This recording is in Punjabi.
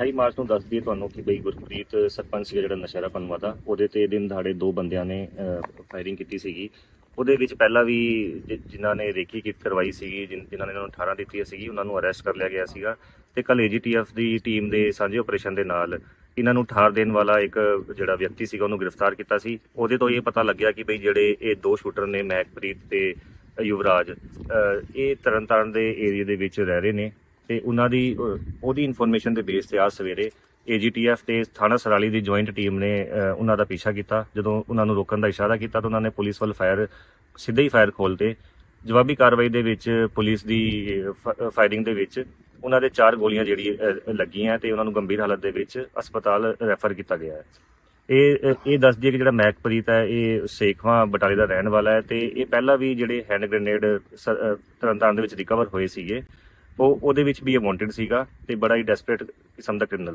28 ਮਾਰਚ ਨੂੰ ਦੱਸਦੀ ਦਈਏ ਤੁਹਾਨੂੰ ਕਿ ਬਈ ਗੁਰਪ੍ਰੀਤ ਸਰਪੰਚ ਸੀਗਾ ਜਿਹੜਾ ਨਸ਼ਹਿਰਾ ਪਨਵਾ ਦਾ ਉਹਦੇ ਤੇ ਦਿਨ ਦਿਹਾੜੇ ਦੋ ਬੰਦਿਆਂ ਨੇ ਫਾਇਰਿੰਗ ਕੀਤੀ ਸੀਗੀ। ਉਹਦੇ ਵਿੱਚ ਪਹਿਲਾਂ ਵੀ ਜਿਨ੍ਹਾਂ ਨੇ ਰੇਕੀ ਕੀ ਕਰਵਾਈ ਸੀਗੀ ਜਿਨ੍ਹਾਂ ਨੇ ਇਹਨਾਂ ਨੂੰ 18 ਦਿੱਤੀ ਸੀਗੀ, ਉਹਨਾਂ ਨੂੰ ਅਰੈਸਟ ਕਰ ਲਿਆ ਗਿਆ ਸੀਗਾ। ਤੇ ਕੱਲ ਏਜੀਟੀਐਫ ਦੀ ਟੀਮ ਦੇ ਸਾਂਝੇ ਆਪਰੇਸ਼ਨ ਦੇ ਨਾਲ ਇਹਨਾਂ ਨੂੰ ਠਾਰ ਦੇਣ ਵਾਲਾ ਇੱਕ ਜਿਹੜਾ ਵਿਅਕਤੀ ਸੀਗਾ, ਉਹਨੂੰ ਗ੍ਰਿਫਤਾਰ ਕੀਤਾ ਸੀ। ਉਹਦੇ ਤੋਂ ਇਹ ਪਤਾ ਲੱਗਿਆ ਕਿ ਬਈ ਜਿਹੜੇ ਇਹ ਦੋ ਸ਼ੂਟਰ ਨੇ ਮੈਕਪ੍ਰੀਤ ਤੇ ਯੁਵਰਾਜ ਇਹ ਤਰਨਤਾਰਨ ਦੇ ਏਰੀਆ ਦੇ ਵਿੱਚ ਰਹਿ ਰਹੇ ਨੇ। ਤੇ ਉਹਨਾਂ ਦੀ ਉਹਦੀ ਇਨਫੋਰਮੇਸ਼ਨ ਦੇ ਬੇਸ ਤੇ ਅੱਜ ਸਵੇਰੇ ਏਜੀਟੀਐਫ ਤੇ ਥਾਣਾ ਸਰਾਲੀ ਦੀ ਜੁਆਇੰਟ ਟੀਮ ਨੇ ਉਹਨਾਂ ਦਾ ਪਿੱਛਾ ਕੀਤਾ। ਜਦੋਂ ਉਹਨਾਂ ਨੂੰ ਰੋਕਣ ਦਾ ਇਸ਼ਾਰਾ ਕੀਤਾ ਤਾਂ ਉਹਨਾਂ ਨੇ ਪੁਲਿਸ ਵੱਲ ਫਾਇਰ ਸਿੱਧੇ ਹੀ ਫਾਇਰ ਖੋਲਤੇ ਜਵਾਬੀ ਕਾਰਵਾਈ ਦੇ ਵਿੱਚ ਪੁਲਿਸ ਦੀ ਫਾਇਰਿੰਗ ਦੇ ਵਿੱਚ ਉਹਨਾਂ ਦੇ ਚਾਰ ਗੋਲੀਆਂ ਜਿਹੜੀ ਲੱਗੀਆਂ ਤੇ ਉਹਨਾਂ ਨੂੰ ਗੰਭੀਰ ਹਾਲਤ ਦੇ ਵਿੱਚ ਹਸਪਤਾਲ ਰੈਫਰ ਕੀਤਾ ਗਿਆ ਹੈ। ਇਹ ਇਹ ਦੱਸ ਦਈਏ ਕਿ ਜਿਹੜਾ ਮਹਿਕਪ੍ਰੀਤ ਹੈ, ਇਹ ਸੇਖਵਾਂ ਬਟਾਲੇ ਦਾ ਰਹਿਣ ਵਾਲਾ ਹੈ ਤੇ ਇਹ ਪਹਿਲਾਂ ਵੀ ਜਿਹੜੇ ਹੈਂਡ ਗ੍ਰੇਨੇਡ ਤਰਨਤਾਰਨ ਦੇ ਵਿੱਚ ਰਿਕਵਰ ਹੋਏ ਸੀਗੇ। ਉਹ ਉਹਦੇ ਵਿੱਚ ਵੀ ਇਹ ਵਾਂਟਡ ਸੀਗਾ ਤੇ ਬੜਾ ਹੀ ਡੈਸਪਰੇਟ ਕਿਸਮ ਦਾ ਕ੍ਰਿਮੀਨਲ